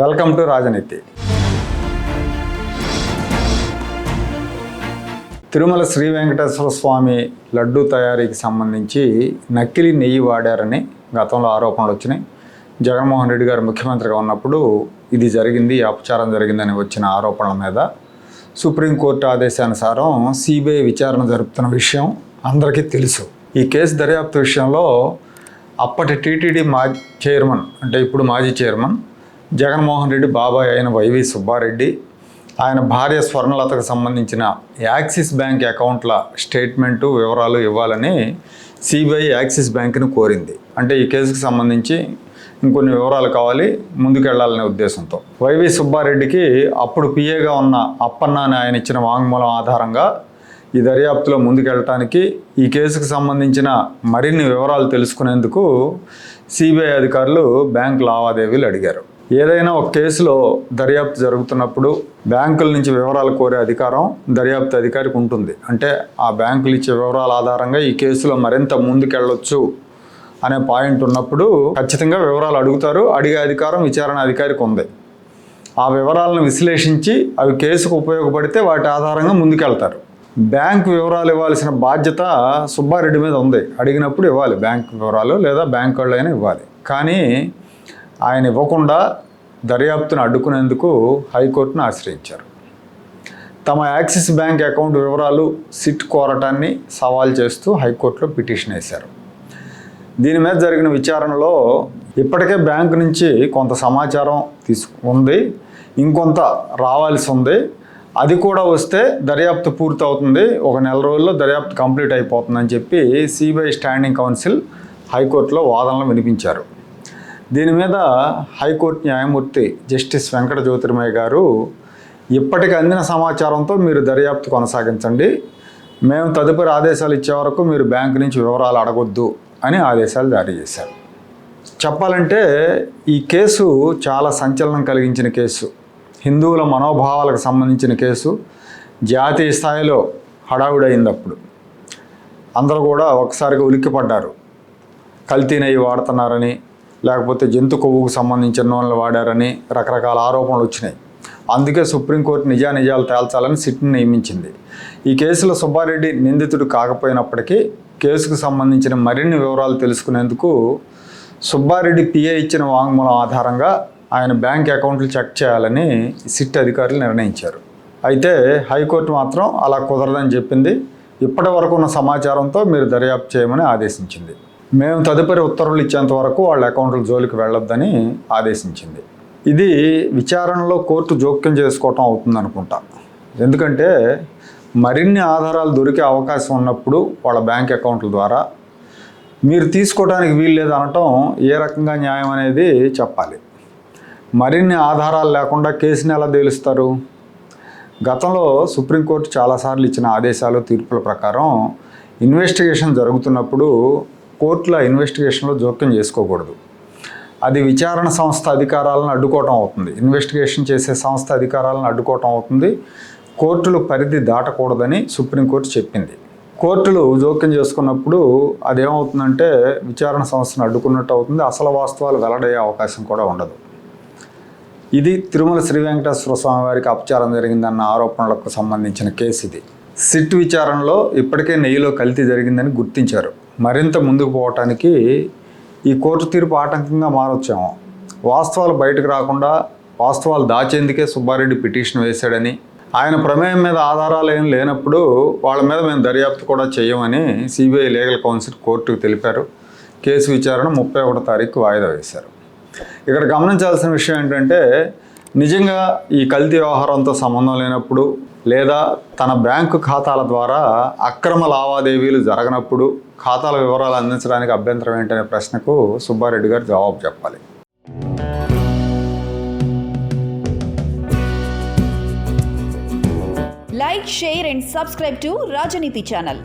Welcome to రాజనీతి. తిరుమల శ్రీ వెంకటేశ్వర స్వామి లడ్డు తయారీకి సంబంధించి నకిలీ నెయ్యి వాడారని గతంలో ఆరోపణలు వచ్చినాయి. జగన్మోహన్ రెడ్డి గారు ముఖ్యమంత్రిగా ఉన్నప్పుడు ఇది జరిగింది అపచారం జరిగిందని వచ్చిన ఆరోపణల మీద సుప్రీంకోర్టు ఆదేశానుసారం సిబిఐ విచారణ జరుపుతున్న విషయం అందరికీ తెలుసు. ఈ కేసు దర్యాప్తు విషయంలో అప్పటి టీటీడీ మాజీ చైర్మన్ అంటే ఇప్పుడు మాజీ చైర్మన్ జగన్మోహన్ రెడ్డి బాబాయ్ అయిన వైవి సుబ్బారెడ్డి ఆయన భార్య స్వర్ణలతకు సంబంధించిన యాక్సిస్ బ్యాంక్ అకౌంట్ల స్టేట్మెంటు వివరాలు ఇవ్వాలని సిబిఐ యాక్సిస్ బ్యాంక్ను కోరింది. అంటే ఈ కేసుకు సంబంధించి ఇంకొన్ని వివరాలు కావాలి ముందుకెళ్ళాలనే ఉద్దేశంతో. వైవి సుబ్బారెడ్డికి అప్పుడు పిఏగా ఉన్న అప్పన్న అని ఆయన ఇచ్చిన వాంగ్మూలం ఆధారంగా ఈ దర్యాప్తులో ముందుకెళ్ళటానికి ఈ కేసుకు సంబంధించిన మరిన్ని వివరాలు తెలుసుకునేందుకు సిబిఐ అధికారులు బ్యాంక్ లావాదేవీలు అడిగారు. ఏదైనా ఒక కేసులో దర్యాప్తు జరుగుతున్నప్పుడు బ్యాంకుల నుంచి వివరాలు కోరే అధికారం దర్యాప్తు అధికారికి ఉంటుంది. అంటే ఆ బ్యాంకులు ఇచ్చే వివరాల ఆధారంగా ఈ కేసులో మరింత ముందుకెళ్ళొచ్చు అనే పాయింట్ ఉన్నప్పుడు ఖచ్చితంగా వివరాలు అడుగుతారు అడిగే అధికారం విచారణ అధికారికి ఉంది. ఆ వివరాలను విశ్లేషించి అవి కేసుకు ఉపయోగపడితే వాటి ఆధారంగా ముందుకెళ్తారు. బ్యాంక్ వివరాలు ఇవ్వాల్సిన బాధ్యత సుబ్బారెడ్డి మీద ఉంది. అడిగినప్పుడు ఇవ్వాలి బ్యాంక్ వివరాలు లేదా బ్యాంక్ వాళ్ళైనా ఇవ్వాలి. కానీ ఆయన ఇవ్వకుండా దర్యాప్తును అడ్డుకునేందుకు హైకోర్టును ఆశ్రయించారు. తమ యాక్సిస్ బ్యాంక్ అకౌంట్ వివరాలు సిట్ కోరటాన్ని సవాల్ చేస్తూ హైకోర్టులో పిటిషన్ వేశారు. దీని మీద జరిగిన విచారణలో ఇప్పటికే బ్యాంకు నుంచి కొంత సమాచారం తీసుకు ఉంది. ఇంకొంత రావాల్సి ఉంది. అది కూడా వస్తే దర్యాప్తు పూర్తి అవుతుంది ఒక నెల రోజుల్లో దర్యాప్తు కంప్లీట్ అయిపోతుందని చెప్పి సిబిఐ స్టాండింగ్ కౌన్సిల్ హైకోర్టులో వాదనలు వినిపించారు. దీని మీద హైకోర్టు న్యాయమూర్తి జస్టిస్ వెంకట జ్యోతిర్మయ్య గారు ఇప్పటికి అందిన సమాచారంతో మీరు దర్యాప్తు కొనసాగించండి. మేము తదుపరి ఆదేశాలు ఇచ్చే వరకు మీరు బ్యాంకు నుంచి వివరాలు అడగొద్దు అని ఆదేశాలు జారీ చేశారు. చెప్పాలంటే ఈ కేసు చాలా సంచలనం కలిగించిన కేసు. హిందువుల మనోభావాలకు సంబంధించిన కేసు. జాతీయ స్థాయిలో హడావుడైంది అప్పుడు అందరూ కూడా ఒకసారిగా ఉలిక్కిపడ్డారు. కల్తీ నెయ్యి వాడుతున్నారని లేకపోతే జంతు కొవ్వుకు సంబంధించిన నూనెలు వాడారని రకరకాల ఆరోపణలు వచ్చినాయి. అందుకే సుప్రీంకోర్టు నిజానిజాలు తేల్చాలని సిట్ని నియమించింది. ఈ కేసులో సుబ్బారెడ్డి నిందితుడు కాకపోయినప్పటికీ కేసుకు సంబంధించిన మరిన్ని వివరాలు తెలుసుకునేందుకు సుబ్బారెడ్డి పిఏ ఇచ్చిన వాంగ్మూలం ఆధారంగా ఆయన బ్యాంక్ అకౌంట్లు చెక్ చేయాలని సిట్ అధికారులు నిర్ణయించారు. అయితే హైకోర్టు మాత్రం అలా కుదరదని చెప్పింది. ఇప్పటి వరకు ఉన్న సమాచారంతో మీరు దర్యాప్తు చేయమని ఆదేశించింది. మేము తదుపరి ఉత్తర్వులు ఇచ్చేంత వరకు వాళ్ళ అకౌంట్ల జోలికి వెళ్ళొద్దని ఆదేశించింది. ఇది విచారణలో కోర్టు జోక్యం చేసుకోవటం అవుతుంది అనుకుంటా. ఎందుకంటే మరిన్ని ఆధారాలు దొరికే అవకాశం ఉన్నప్పుడు వాళ్ళ బ్యాంక్ అకౌంట్ల ద్వారా మీరు తీసుకోవడానికి వీలు లేదు అనటం ఏ రకంగా న్యాయం అనేది చెప్పాలి. మరిన్ని ఆధారాలు లేకుండా కేసుని ఎలా తేలుస్తారు? గతంలో సుప్రీంకోర్టు చాలాసార్లు ఇచ్చిన ఆదేశాలు తీర్పుల ప్రకారం ఇన్వెస్టిగేషన్ జరుగుతున్నప్పుడు కోర్టుల ఇన్వెస్టిగేషన్లో జోక్యం చేసుకోకూడదు. అది విచారణ సంస్థ అధికారాలను అడ్డుకోవటం అవుతుంది. ఇన్వెస్టిగేషన్ చేసే సంస్థ అధికారాలను అడ్డుకోవటం అవుతుంది. కోర్టులు పరిధి దాటకూడదని సుప్రీంకోర్టు చెప్పింది. కోర్టులు జోక్యం చేసుకున్నప్పుడు అదేమవుతుందంటే విచారణ సంస్థను అడ్డుకున్నట్టు అవుతుంది. అసలు వాస్తవాలు వెల్లడయ్యే అవకాశం కూడా ఉండదు. ఇది తిరుమల శ్రీ వెంకటేశ్వర స్వామి వారికి అపచారం జరిగిందన్న ఆరోపణలకు సంబంధించిన కేసు ఇది. సిట్ విచారణలో ఇప్పటికే నెయ్యిలో కల్తీ జరిగిందని గుర్తించారు. మరింత ముందుకు పోవటానికి ఈ కోర్టు తీర్పు ఆటంకంగా మారొచ్చాము. వాస్తవాలు బయటకు రాకుండా వాస్తవాలు దాచేందుకే సుబ్బారెడ్డి పిటిషన్ వేశాడని ఆయన ప్రమేయం మీద ఆధారాలు ఏం లేనప్పుడు వాళ్ళ మీద మేము దర్యాప్తు కూడా చేయమని సిబిఐ లీగల్ కౌన్సిల్ కోర్టుకు తెలిపారు. కేసు విచారణ ముప్పై ఒకటో తారీఖు వాయిదా వేశారు. ఇక్కడ గమనించాల్సిన విషయం ఏంటంటే నిజంగా ఈ కల్తీ వ్యవహారంతో సంబంధం లేనప్పుడు లేదా తన బ్యాంకు ఖాతాల ద్వారా అక్రమ లావాదేవీలు జరగనప్పుడు ఖాతాల వివరాలు అందించడానికి అభ్యంతరం ఏంటనే ప్రశ్నకు సుబ్బారెడ్డి గారు జవాబు చెప్పాలి. Like share and subscribe to Rajaneethi channel